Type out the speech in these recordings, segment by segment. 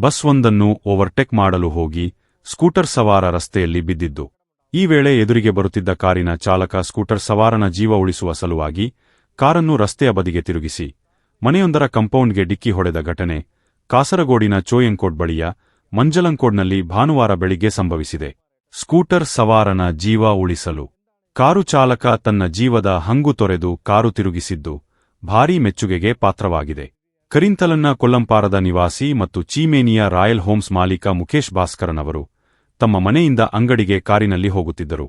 Bus ಒಂದನ್ನು overtake ಮಾಡಲು ಹೋಗಿ ಸ್ಕೂಟರ್ ಸವಾರ ರಸ್ತೆಯಲ್ಲಿ ಬಿದ್ದಿದ್ದು. ಈ ವೇಳೆ ಎದುರಿಗೆ ಬರುತ್ತಿದ್ದ ಕಾರಿನ ಚಾಲಕ ಸ್ಕೂಟರ್ ಸವಾರನ ಜೀವ ಉಳಿಸುವ ಸಲುವಾಗಿ ಕಾರನ್ನು ರಸ್ತೆಯ ಬದಿಗೆ ತಿರುಗಿಸಿ, ಮನೆಯೊಂದರ ಕಂಪೌಂಡ್ಗೆ ಡಿಕ್ಕಿ ಹೊಡೆದ ಘಟನೆ ಕಾಸರಗೋಡಿನ ಚೋಯಂಕೋಡ್ ಬಳಿಯ ಮಂಜಲಂಕೋಡ್ನಲ್ಲಿ ಭಾನುವಾರ ಬೆಳಿಗ್ಗೆ ಸಂಭವಿಸಿದೆ. ಸ್ಕೂಟರ್ ಸವಾರನ ಜೀವ ಉಳಿಸಲು ಕಾರು ಚಾಲಕ ತನ್ನ ಜೀವದ ಹಂಗು ತೊರೆದು ಕಾರು ತಿರುಗಿಸಿದ್ದು ಭಾರೀ ಮೆಚ್ಚುಗೆಗೆ ಪಾತ್ರವಾಗಿದೆ. ಕರಿಂತಲನ್ನ ಕೊಲ್ಲಂಪಾರದ ನಿವಾಸಿ ಮತ್ತು ಚೀಮೇನಿಯ ರಾಯಲ್ ಹೋಮ್ಸ್ ಮಾಲೀಕ ಮುಖೇಶ್ ಭಾಸ್ಕರನ್ ಅವರು ತಮ್ಮ ಮನೆಯಿಂದ ಅಂಗಡಿಗೆ ಕಾರಿನಲ್ಲಿ ಹೋಗುತ್ತಿದ್ದರು.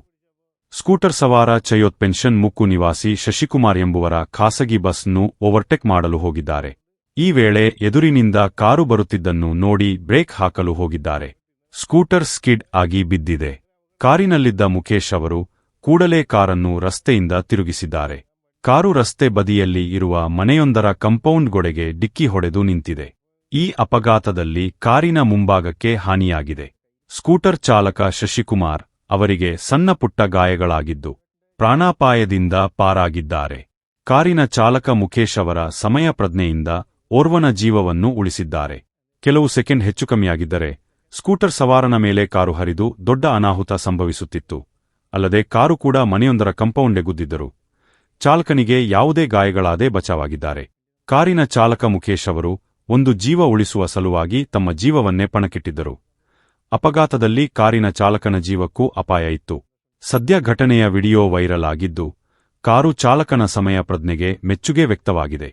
ಸ್ಕೂಟರ್ ಸವಾರ ಚಯೋತ್ ಪೆನ್ಷನ್ ಮುಕ್ಕು ನಿವಾಸಿ ಶಶಿಕುಮಾರ್ ಎಂಬುವರ ಖಾಸಗಿ ಬಸ್ನ್ನು ಓವರ್ಟೇಕ್ ಮಾಡಲು ಹೋಗಿದ್ದಾರೆ. ಈ ವೇಳೆ ಎದುರಿನಿಂದ ಕಾರು ಬರುತ್ತಿದ್ದನ್ನು ನೋಡಿ ಬ್ರೇಕ್ ಹಾಕಲು ಹೋಗಿದ್ದಾರೆ. ಸ್ಕೂಟರ್ ಸ್ಕಿಡ್ ಆಗಿ ಬಿದ್ದಿದೆ. ಕಾರಿನಲ್ಲಿದ್ದ ಮುಖೇಶ್ ಅವರು ಕೂಡಲೇ ಕಾರನ್ನು ರಸ್ತೆಯಿಂದ ತಿರುಗಿಸಿದ್ದಾರೆ. ಕಾರು ರಸ್ತೆ ಬದಿಯಲ್ಲಿ ಇರುವ ಮನೆಯೊಂದರ ಕಂಪೌಂಡ್ ಗೋಡೆಗೆ ಡಿಕ್ಕಿ ಹೊಡೆದು ನಿಂತಿದೆ. ಈ ಅಪಘಾತದಲ್ಲಿ ಕಾರಿನ ಮುಂಭಾಗಕ್ಕೆ ಹಾನಿಯಾಗಿದೆ. ಸ್ಕೂಟರ್ ಚಾಲಕ ಶಶಿಕುಮಾರ್ ಅವರಿಗೆ ಸಣ್ಣ ಪುಟ್ಟ ಗಾಯಗಳಾಗಿದ್ದು, ಪ್ರಾಣಾಪಾಯದಿಂದ ಪಾರಾಗಿದ್ದಾರೆ. ಕಾರಿನ ಚಾಲಕ ಮುಖೇಶ್ ಅವರ ಸಮಯ ಪ್ರಜ್ಞೆಯಿಂದ ಓರ್ವನ ಜೀವವನ್ನು ಉಳಿಸಿದ್ದಾರೆ. ಕೆಲವು ಸೆಕೆಂಡ್ ಹೆಚ್ಚು ಕಮ್ಮಿಯಾಗಿದ್ದರೆ, ಸ್ಕೂಟರ್ ಸವಾರನ ಮೇಲೆ ಕಾರು ಹರಿದು ದೊಡ್ಡ ಅನಾಹುತ ಸಂಭವಿಸುತ್ತಿತ್ತು. ಅಲ್ಲದೆ ಕಾರು ಕೂಡ ಮನೆಯೊಂದರ ಕಂಪೌಂಡ್ ಗುದ್ದಿದ್ದರು. ಚಾಲಕನಿಗೆ ಯಾವುದೇ ಗಾಯಗಳಾದೇ ಬಚಾವಾಗಿದ್ದಾರೆ. ಕಾರಿನ ಚಾಲಕ ಮುಖೇಶ್ ಅವರು ಒಂದು ಜೀವ ಉಳಿಸುವ ಸಲುವಾಗಿ ತಮ್ಮ ಜೀವವನ್ನೇ ಪಣಕ್ಕಿಟ್ಟಿದ್ದರು. ಅಪಘಾತದಲ್ಲಿ ಕಾರಿನ ಚಾಲಕನ ಜೀವಕ್ಕೂ ಅಪಾಯ ಇತ್ತು. ಸದ್ಯ ಘಟನೆಯ ವಿಡಿಯೋ ವೈರಲ್ ಆಗಿದ್ದು, ಕಾರು ಚಾಲಕನ ಸಮಯ ಪ್ರಜ್ಞೆಗೆ ಮೆಚ್ಚುಗೆ ವ್ಯಕ್ತವಾಗಿದೆ.